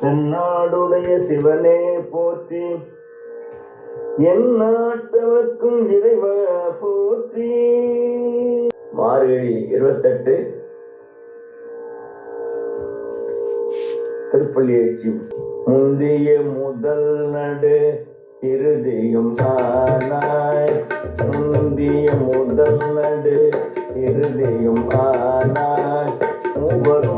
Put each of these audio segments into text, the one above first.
தென்னாடுடைய சிவனே போற்றி. என் நாட்டவர்க்கும் இறைவ போற்றி. மார்கழி இருபத்தெட்டு. திருப்பள்ளி எழுச்சி. முந்திய முதல் நடு இறுதியும் ஆனாய். முந்திய முதல் நடு இறுதியும் ஆனாய். மூவரும்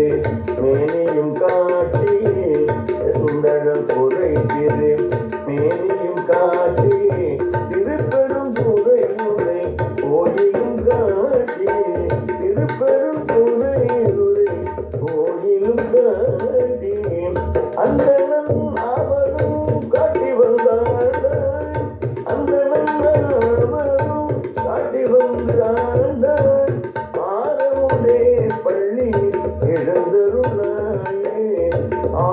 உலகம் குறைந்தது மேனியும் காட்டி திருப்பெரும் துறை முறை கோயிலும் காட்டி திருப்பெரும் துறை முறை கோயிலும் காட்டி அந்தனம் அவரும் காட்டி வந்தார் அந்தனம் அவரும் காட்டி வந்தார் மாறவுடே பள்ளி எழுந்தருளாயே ஆ